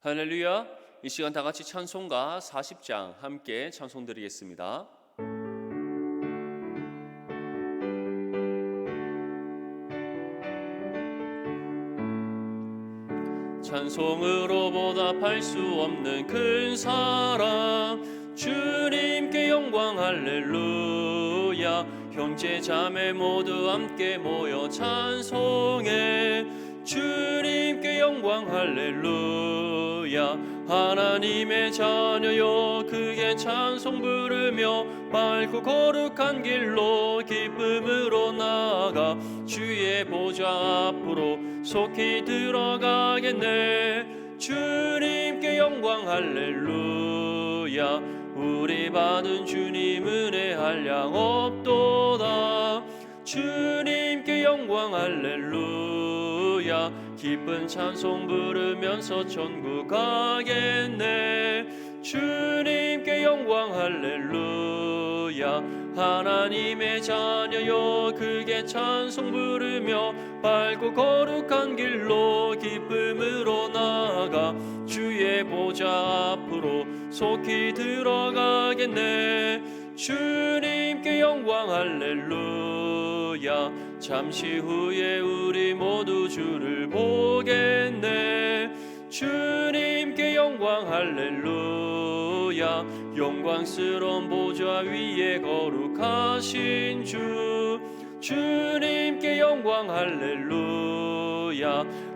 할렐루야. 이 시간 다 같이 찬송가 40장 함께 찬송 드리겠습니다. 찬송으로 보답할 수 없는 큰 사랑 주님께 영광 할렐루야 형제 자매 모두 함께 모여 찬송해 주님께 영광 할렐루야. 하나님의 자녀여 크게 찬송 부르며 밝고 거룩한 길로 기쁨으로 나아가 주의 보좌 앞으로 속히 들어가겠네. 주님께 영광 할렐루야. 우리 받은 주님 은혜 한량 없도다. 주님께 영광 할렐루야 기쁜 찬송 부르면서 천국 가겠네. 주님께 영광 할렐루야. 하나님의 자녀여 크게 찬송 부르며 밝고 거룩한 길로 기쁨으로 나아가 주의 보좌 앞으로 속히 들어가겠네 주님께 영광 할렐루야. 잠시 후에 우리 모두 주를 보겠네. 주님께 영광 할렐루야. 영광스러운 보좌 위에 거룩하신 주. 주님께 영광 할렐루야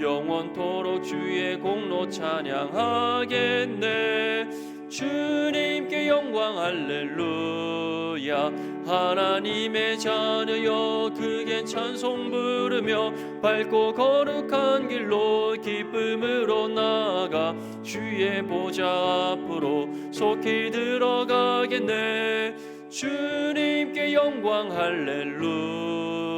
영원토록 주의 공로 찬양하겠네. 주님께 영광 할렐루야. 하나님의 자녀여 크게 찬송 부르며 밝고 거룩한 길로 기쁨으로 나아가 주의 보좌 앞으로 속히 들어가겠네. 주님께 영광 할렐루야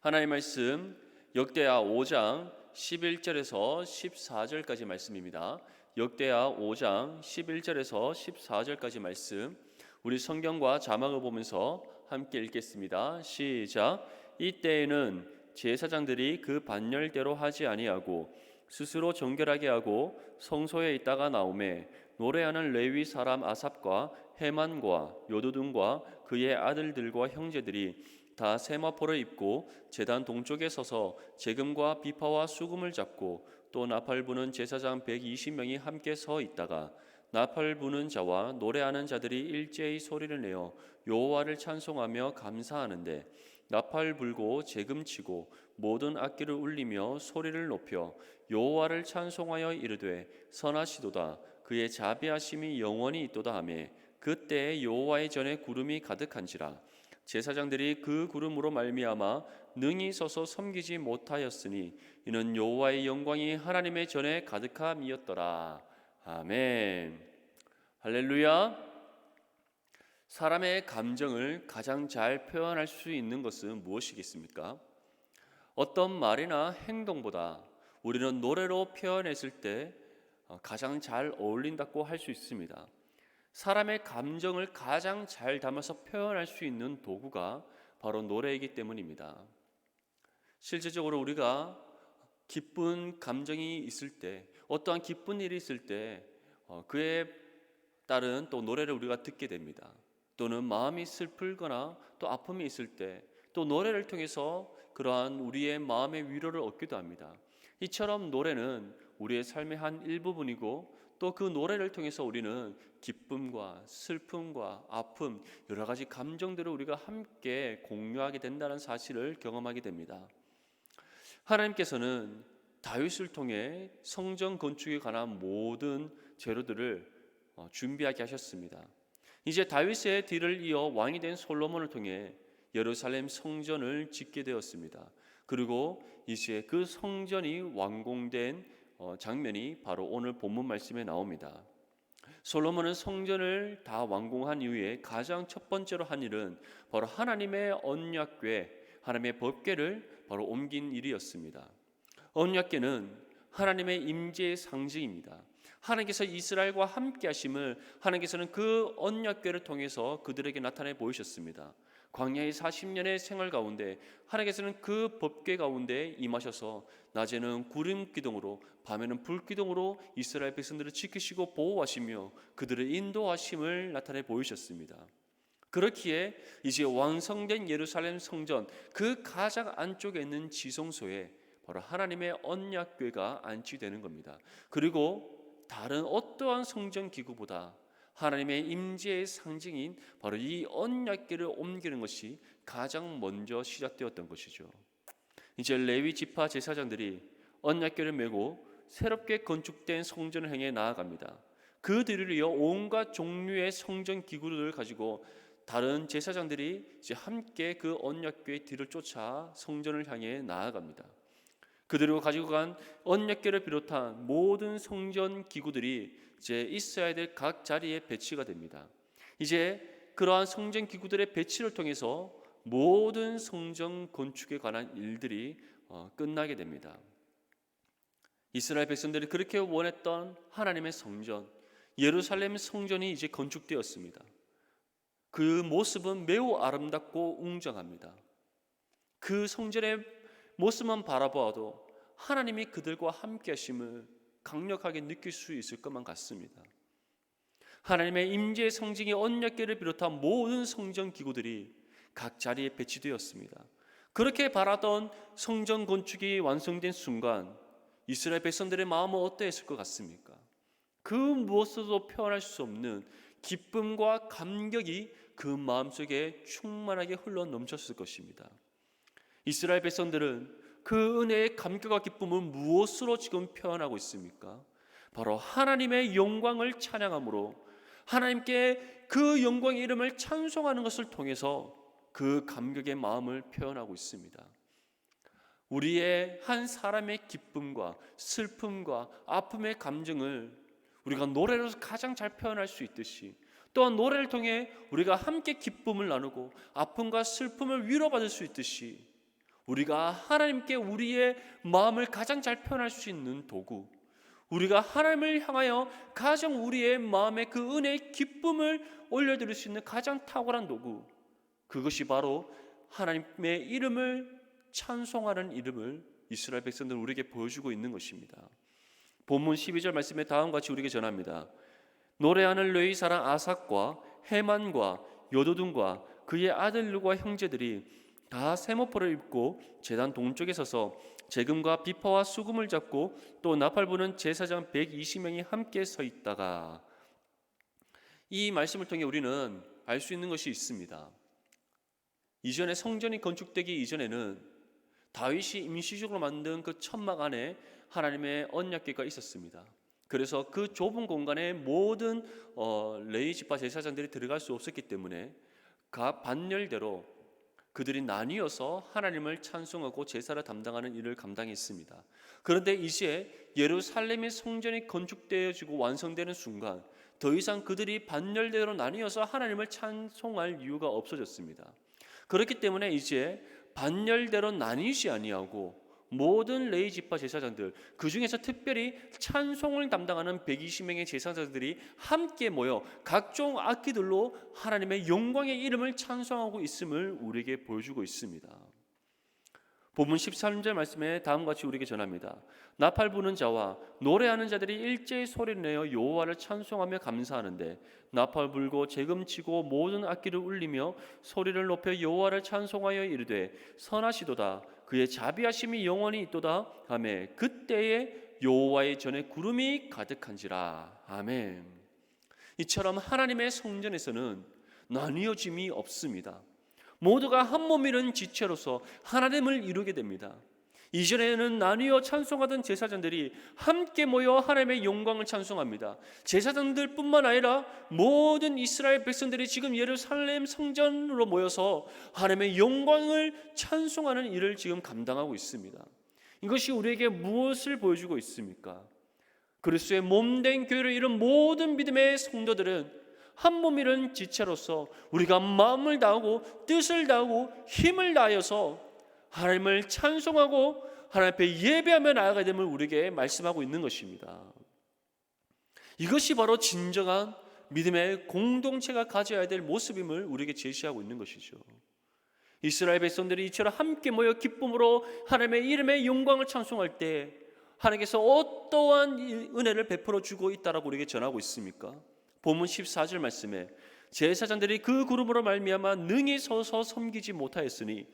하나님 말씀 역대하 5장 11절에서 14절까지 말씀입니다. 역대하 5장 11절에서 14절까지 말씀 우리 성경과 자막을 보면서 함께 읽겠습니다. 시작. 이때에는 제사장들이 그 반열대로 하지 아니하고 스스로 정결하게 하고 성소에 있다가 나오매 노래하는 레위 사람 아삽과 헤만과 요두둔과 그의 아들들과 형제들이 다 세마포를 입고 제단 동쪽에 서서 재금과 비파와 수금을 잡고 또 나팔 부는 제사장 120명이 함께 서 있다가 나팔 부는 자와 노래하는 자들이 일제히 소리를 내어 여호와를 찬송하며 감사하는데 나팔 불고 재금 치고 모든 악기를 울리며 소리를 높여 여호와를 찬송하여 이르되 선하시도다. 그의 자비하심이 영원히 있도다 하매 그때 여호와의 전에 구름이 가득한지라 제사장들이 그 구름으로 말미암아 능히 서서 섬기지 못하였으니 이는 여호와의 영광이 하나님의 전에 가득함이었더라. 아멘. 할렐루야. 사람의 감정을 가장 잘 표현할 수 있는 것은 무엇이겠습니까? 어떤 말이나 행동보다 우리는 노래로 표현했을 때 어, 가장 잘 어울린다고 할 수 있습니다. 사람의 감정을 가장 잘 담아서 표현할 수 있는 도구가 바로 노래이기 때문입니다. 실제적으로 우리가 기쁜 감정이 있을 때, 어떠한 기쁜 일이 있을 때, 어, 그에 따른 또 노래를 우리가 듣게 됩니다. 또는 마음이 슬플거나 또 아픔이 있을 때, 또 노래를 통해서 그러한 우리의 마음의 위로를 얻기도 합니다. 이처럼 노래는 우리의 삶의 한 일부분이고 또 그 노래를 통해서 우리는 기쁨과 슬픔과 아픔 여러 가지 감정들을 우리가 함께 공유하게 된다는 사실을 경험하게 됩니다. 하나님께서는 다윗을 통해 성전 건축에 관한 모든 재료들을 어, 준비하게 하셨습니다. 이제 다윗의 뒤를 이어 왕이 된 솔로몬을 통해 예루살렘 성전을 짓게 되었습니다. 그리고 이제 그 성전이 완공된 어, 장면이 바로 오늘 본문 말씀에 나옵니다. 솔로몬은 성전을 다 완공한 이후에 가장 첫 번째로 한 일은 바로 하나님의 언약궤, 하나님의 법궤를 바로 옮긴 일이었습니다. 언약궤는 하나님의 임재의 상징입니다. 하나님께서 이스라엘과 함께 하심을 하나님께서는 그 언약궤를 통해서 그들에게 나타내 보이셨습니다. 광야의 40년의 생활 가운데 하나님께서는 그 법궤 가운데 임하셔서 낮에는 구름 기둥으로 밤에는 불 기둥으로 이스라엘 백성들을 지키시고 보호하시며 그들을 인도하심을 나타내 보이셨습니다. 그렇기에 이제 완성된 예루살렘 성전 그 가장 안쪽에 있는 지성소에 바로 하나님의 언약궤가 안치되는 겁니다. 그리고 다른 어떠한 성전 기구보다 하나님의 임재의 상징인 바로 이 언약궤를 옮기는 것이 가장 먼저 시작되었던 것이죠. 이제 레위 지파 제사장들이 언약궤를 메고 새롭게 건축된 성전을 향해 나아갑니다. 그들을 이어 온갖 종류의 성전 기구를 가지고 다른 제사장들이 이제 함께 그 언약궤 뒤를 쫓아 성전을 향해 나아갑니다. 그들을 가지고 간 언약궤를 비롯한 모든 성전 기구들이 이제 있어야 될 각 자리에 배치가 됩니다. 이제 그러한 성전 기구들의 배치를 통해서 모든 성전 건축에 관한 일들이 어, 끝나게 됩니다. 이스라엘 백성들이 그렇게 원했던 하나님의 성전, 예루살렘 성전이 이제 건축되었습니다. 그 모습은 매우 아름답고 웅장합니다. 그 성전의 모습만 바라보아도 하나님이 그들과 함께 하심을 강력하게 느낄 수 있을 것만 같습니다. 하나님의 임재의 성징이 언약궤를 비롯한 모든 성전 기구들이 각 자리에 배치되었습니다. 그렇게 바라던 성전 건축이 완성된 순간 이스라엘 백성들의 마음은 어떠했을 것 같습니까? 그 무엇으로도 표현할 수 없는 기쁨과 감격이 그 마음속에 충만하게 흘러 넘쳤을 것입니다. 이스라엘 백성들은 그 은혜의 감격과 기쁨을 무엇으로 지금 표현하고 있습니까? 바로 하나님의 영광을 찬양함으로 하나님께 그 영광의 이름을 찬송하는 것을 통해서 그 감격의 마음을 표현하고 있습니다. 우리의 한 사람의 기쁨과 슬픔과 아픔의 감정을 우리가 노래로 가장 잘 표현할 수 있듯이 또한 노래를 통해 우리가 함께 기쁨을 나누고 아픔과 슬픔을 위로받을 수 있듯이 우리가 하나님께 우리의 마음을 가장 잘 표현할 수 있는 도구, 우리가 하나님을 향하여 가장 우리의 마음에 그 은혜의 기쁨을 올려드릴 수 있는 가장 탁월한 도구, 그것이 바로 하나님의 이름을 찬송하는 이름을 이스라엘 백성들 우리에게 보여주고 있는 것입니다. 본문 12절 말씀에 다음과 같이 우리에게 전합니다. 노래하는 레위 사람 아삭과 해만과 여도둔과 그의 아들들과 형제들이 다 세모포를 입고 제단 동쪽에 서서 재금과 비파와 수금을 잡고 또 나팔 부는 제사장 120명이 함께 서 있다가 이 말씀을 통해 우리는 알 수 있는 것이 있습니다. 이전에 성전이 건축되기 이전에는 다윗이 임시적으로 만든 그 천막 안에 하나님의 언약궤가 있었습니다. 그래서 그 좁은 공간에 모든 어, 레이 지파 제사장들이 들어갈 수 없었기 때문에 각 반열대로 그들이 나뉘어서 하나님을 찬송하고 제사를 담당하는 일을 감당했습니다. 그런데 이제 예루살렘의 성전이 건축되어지고 완성되는 순간 더 이상 그들이 반열대로 나뉘어서 하나님을 찬송할 이유가 없어졌습니다. 그렇기 때문에 이제 반열대로 나뉘지 아니하고 모든 레이 지파 제사장들 그 중에서 특별히 찬송을 담당하는 120명의 제사장들이 함께 모여 각종 악기들로 하나님의 영광의 이름을 찬송하고 있음을 우리에게 보여주고 있습니다. 본문 13절 말씀에 다음과 같이 우리에게 전합니다. 나팔 부는 자와 노래하는 자들이 일제히 소리를 내어 여호와를 찬송하며 감사하는데 나팔 불고 재금 치고 모든 악기를 울리며 소리를 높여 여호와를 찬송하여 이르되 선하시도다 그의 자비하심이 영원히 있도다 하매 그때에 여호와의 전에 구름이 가득한지라 아멘. 이처럼 하나님의 성전에서는 나뉘어짐이 없습니다. 모두가 한 몸이는 지체로서 하나님을 이루게 됩니다. 이전에는 나뉘어 찬송하던 제사장들이 함께 모여 하나님의 영광을 찬송합니다. 제사장들뿐만 아니라 모든 이스라엘 백성들이 지금 예루살렘 성전으로 모여서 하나님의 영광을 찬송하는 일을 지금 감당하고 있습니다. 이것이 우리에게 무엇을 보여주고 있습니까? 그리스도의 몸된 교회를 이룬 모든 믿음의 성도들은 한 몸 이룬 지체로서 우리가 마음을 다하고 뜻을 다하고 힘을 다하여서 하나님을 찬송하고 하나님 앞에 예배하며 나아가야 됨을 우리에게 말씀하고 있는 것입니다. 이것이 바로 진정한 믿음의 공동체가 가져야 될 모습임을 우리에게 제시하고 있는 것이죠. 이스라엘 백성들이 이처럼 함께 모여 기쁨으로 하나님의 이름의 영광을 찬송할 때 하나님께서 어떠한 은혜를 베풀어 주고 있다라고 우리에게 전하고 있습니까? 본문 14절 말씀에 제사장들이 그 구름으로 말미암아 능히 서서 섬기지 못하였으니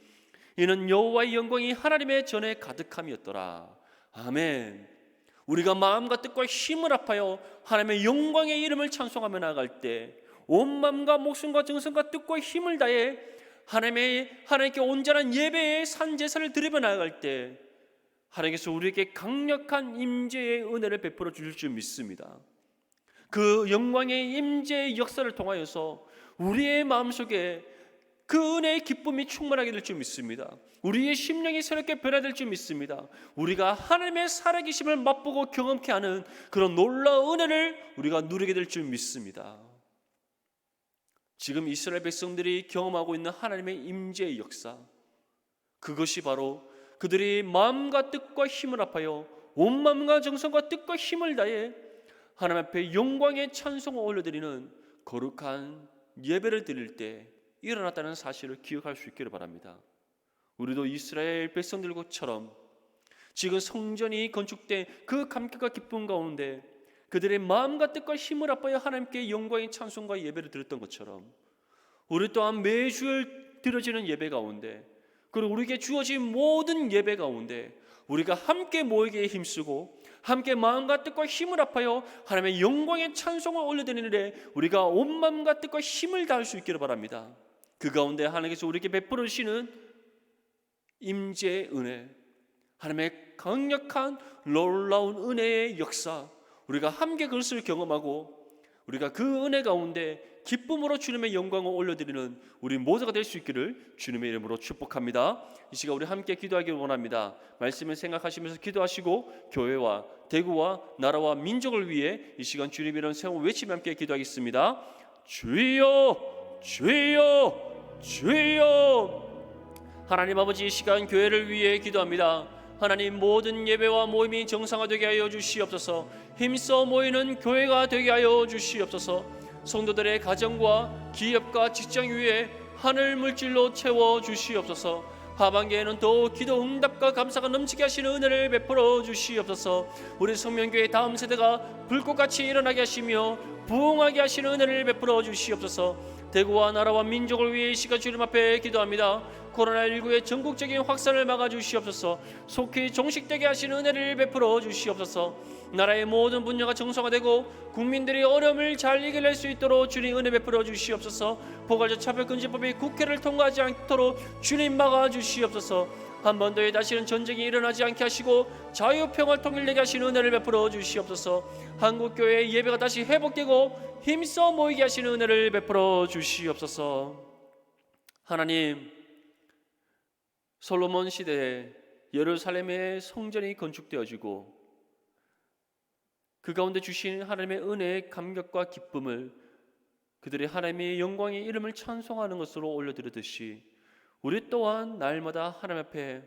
이는 여호와의 영광이 하나님의 전에 가득함이었더라. 아멘. 우리가 마음과 뜻과 힘을 합하여 하나님의 영광의 이름을 찬송하며 나아갈 때 온 마음과 목숨과 정성과 뜻과 힘을 다해 하나님의 하나님께 온전한 예배의 산 제사를 드리며 나아갈 때 하나님께서 우리에게 강력한 임재의 은혜를 베풀어 주실 줄 믿습니다. 그 영광의 임재의 역사를 통하여서 우리의 마음속에 그 은혜의 기쁨이 충만하게 될 줄 믿습니다. 우리의 심령이 새롭게 변화될 줄 믿습니다. 우리가 하나님의 살아계심을 맛보고 경험케 하는 그런 놀라운 은혜를 우리가 누리게 될 줄 믿습니다. 지금 이스라엘 백성들이 경험하고 있는 하나님의 임재의 역사 그것이 바로 그들이 마음과 뜻과 힘을 합하여 온 마음과 정성과 뜻과 힘을 다해 하나님 앞에 영광의 찬송을 올려드리는 거룩한 예배를 드릴 때 일어났다는 사실을 기억할 수 있기를 바랍니다. 우리도 이스라엘 백성들처럼 지금 성전이 건축된 그 감격과 기쁨 가운데 그들의 마음과 뜻과 힘을 합하여 하나님께 영광의 찬송과 예배를 드렸던 것처럼 우리 또한 매주 드려지는 예배 가운데 그리고 우리에게 주어진 모든 예배 가운데 우리가 함께 모이기에 힘쓰고 함께 마음과 뜻과 힘을 합하여 하나님의 영광의 찬송을 올려드리는 일에 우리가 온 마음과 뜻과 힘을 다할 수 있기를 바랍니다. 그 가운데 하나님께서 우리에게 베풀어 주시는 임재의 은혜, 하나님의 강력한 놀라운 은혜의 역사, 우리가 함께 그것을 경험하고 우리가 그 은혜 가운데 기쁨으로 주님의 영광을 올려드리는 우리 모두가 될 수 있기를 주님의 이름으로 축복합니다. 이 시간 우리 함께 기도하기를 원합니다. 말씀을 생각하시면서 기도하시고 교회와 대구와 나라와 민족을 위해 이 시간 주님 이름 세워 외치며 함께 기도하겠습니다. 주여, 주여, 주여. 하나님 아버지 이 시간 교회를 위해 기도합니다. 하나님 모든 예배와 모임이 정상화되게 하여 주시옵소서. 힘써 모이는 교회가 되게 하여 주시옵소서. 성도들의 가정과 기업과 직장 위에 하늘 물질로 채워 주시옵소서. 하반기에는 더욱 기도 응답과 감사가 넘치게 하시는 은혜를 베풀어 주시옵소서. 우리 성명교회 다음 세대가 불꽃같이 일어나게 하시며 부흥하게 하시는 은혜를 베풀어 주시옵소서. 대구와 나라와 민족을 위해 이 시간 주님 앞에 기도합니다. 코로나19의 전국적인 확산을 막아 주시옵소서. 속히 종식되게 하시는 은혜를 베풀어 주시옵소서. 나라의 모든 분야가 정상화되고 국민들이 어려움을 잘 이겨낼 수 있도록 주님 은혜 베풀어 주시옵소서. 포괄적 차별금지법이 국회를 통과하지 않도록 주님 막아 주시옵소서. 한번 더의 다시는 전쟁이 일어나지 않게 하시고 자유 평화 통일되게 하시는 은혜를 베풀어 주시옵소서. 한국 교회의 예배가 다시 회복되고 힘써 모이게 하시는 은혜를 베풀어 주시옵소서. 하나님 솔로몬 시대에 예루살렘의 성전이 건축되어지고 그 가운데 주신 하나님의 은혜의 감격과 기쁨을 그들의 하나님의 영광의 이름을 찬송하는 것으로 올려드리듯이 우리 또한 날마다 하나님 앞에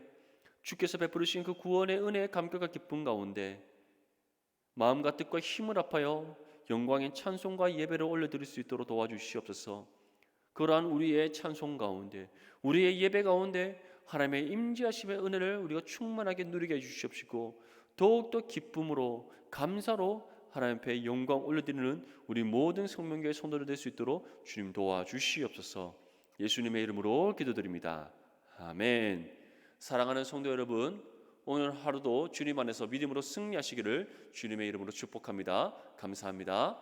주께서 베푸르신 그 구원의 은혜의 감격과 기쁨 가운데 마음과 뜻과 힘을 합하여 영광의 찬송과 예배를 올려드릴 수 있도록 도와주시옵소서. 그러한 우리의 찬송 가운데, 우리의 예배 가운데 하나님의 임재하심의 은혜를 우리가 충만하게 누리게 해 주시옵시고 더욱더 기쁨으로 감사로 하나님 앞에 영광 올려드리는 우리 모든 성명교회 성도들 될 수 있도록 주님 도와주시옵소서. 예수님의 이름으로 기도드립니다. 아멘. 사랑하는 성도 여러분, 오늘 하루도 주님 안에서 믿음으로 승리하시기를 주님의 이름으로 축복합니다. 감사합니다.